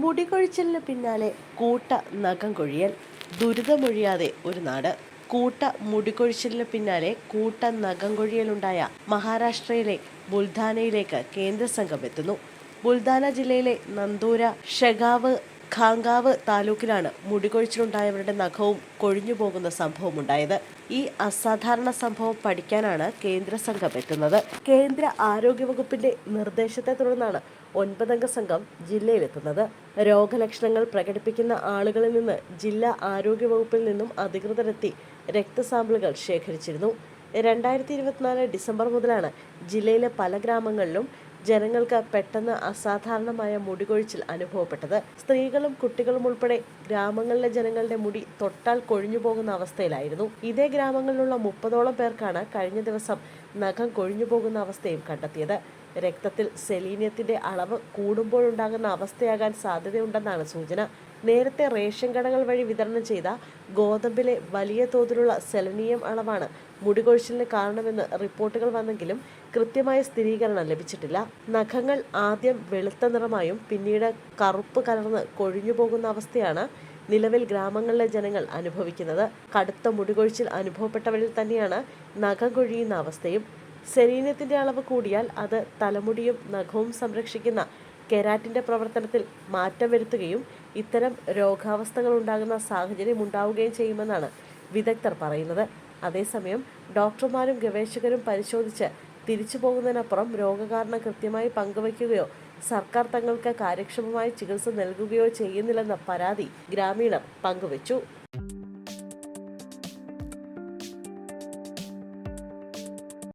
മുടികൊഴിച്ചിലിന് പിന്നാലെ കൂട്ട നഖം കൊഴിയൽ. ദുരിതമൊഴിയാതെ ഒരു നാട്. കൂട്ട മുടികൊഴിച്ചിലിന് പിന്നാലെ കൂട്ട നഖം കൊഴിയലുണ്ടായ മഹാരാഷ്ട്രയിലെ ബുൽധാനയിലേക്ക് കേന്ദ്ര സംഘം എത്തുന്നു. ബുൽധാന ജില്ലയിലെ നന്ദൂര ഷെഗാവ് ഖാങ്കാവ് താലൂക്കിലാണ് മുടികൊഴിച്ചിലുണ്ടായവരുടെ നഖവും കൊഴിഞ്ഞു പോകുന്ന സംഭവമുണ്ടായത് ഈ അസാധാരണ സംഭവം പഠിക്കാനാണ് കേന്ദ്ര സംഘം എത്തുന്നത്. കേന്ദ്ര ആരോഗ്യവകുപ്പിന്റെ നിർദ്ദേശത്തെ തുടർന്നാണ് ഒൻപതംഗ സംഘം ജില്ലയിലെത്തുന്നത്. രോഗലക്ഷണങ്ങൾ പ്രകടിപ്പിക്കുന്ന ആളുകളിൽ നിന്ന് ജില്ലാ ആരോഗ്യവകുപ്പിൽ നിന്നും അധികൃതരെത്തി രക്തസാമ്പിളുകൾ ശേഖരിച്ചിരുന്നു. രണ്ടായിരത്തി ഇരുപത്തിനാല് ഡിസംബർ മുതലാണ് ജില്ലയിലെ പല ഗ്രാമങ്ങളിലും ജനങ്ങൾക്ക് പെട്ടെന്ന് അസാധാരണമായ മുടികൊഴിച്ചിൽ അനുഭവപ്പെട്ടത്. സ്ത്രീകളും കുട്ടികളും ഉൾപ്പെടെ ഗ്രാമങ്ങളിലെ ജനങ്ങളുടെ മുടി തൊട്ടാൽ കൊഴിഞ്ഞു പോകുന്ന അവസ്ഥയിലായിരുന്നു. ഇതേ ഗ്രാമങ്ങളിലുള്ള മുപ്പതോളം പേർക്കാണ് കഴിഞ്ഞ ദിവസം നഖം കൊഴിഞ്ഞു പോകുന്ന അവസ്ഥയും കണ്ടെത്തിയത്. രക്തത്തിൽ സെലീനിയത്തിന്റെ അളവ് കൂടുമ്പോഴുണ്ടാകുന്ന അവസ്ഥയാകാൻ സാധ്യതയുണ്ടെന്നാണ് സൂചന. നേരത്തെ റേഷൻ കടകൾ വഴി വിതരണം ചെയ്ത ഗോതമ്പിലെ വലിയ തോതിലുള്ള സെലനിയം അളവാണ് മുടികൊഴിച്ചിലിന് കാരണമെന്ന് റിപ്പോർട്ടുകൾ വന്നെങ്കിലും കൃത്യമായ സ്ഥിരീകരണം ലഭിച്ചിട്ടില്ല. നഖങ്ങൾ ആദ്യം വെളുത്ത നിറമായും പിന്നീട് കറുപ്പ് കലർന്ന് കൊഴിഞ്ഞു പോകുന്ന അവസ്ഥയാണ് നിലവിൽ ഗ്രാമങ്ങളിലെ ജനങ്ങൾ അനുഭവിക്കുന്നത്. കടുത്ത മുടികൊഴിച്ചിൽ അനുഭവപ്പെട്ടവരിൽ തന്നെയാണ് നഖം കൊഴിയുന്ന അവസ്ഥയും. സെലീനത്തിന്റെ അളവ് കൂടിയാൽ അത് തലമുടിയും നഖവും സംരക്ഷിക്കുന്ന കെരാറ്റിന്റെ പ്രവർത്തനത്തിൽ മാറ്റം വരുത്തുകയും ഇത്തരം രോഗാവസ്ഥകൾ ഉണ്ടാകുന്ന സാഹചര്യം ഉണ്ടാവുകയും ചെയ്യുമെന്നാണ് വിദഗ്ധർ പറയുന്നത്. അതേസമയം ഡോക്ടർമാരും ഗവേഷകരും പരിശോധിച്ച് തിരിച്ചു പോകുന്നതിനപ്പുറം രോഗകാരണം കൃത്യമായി പങ്കുവയ്ക്കുകയോ സർക്കാർ തങ്ങൾക്ക് കാര്യക്ഷമമായ ചികിത്സ നൽകുകയോ ചെയ്യുന്നില്ലെന്ന പരാതി ഗ്രാമീണർ പങ്കുവച്ചു.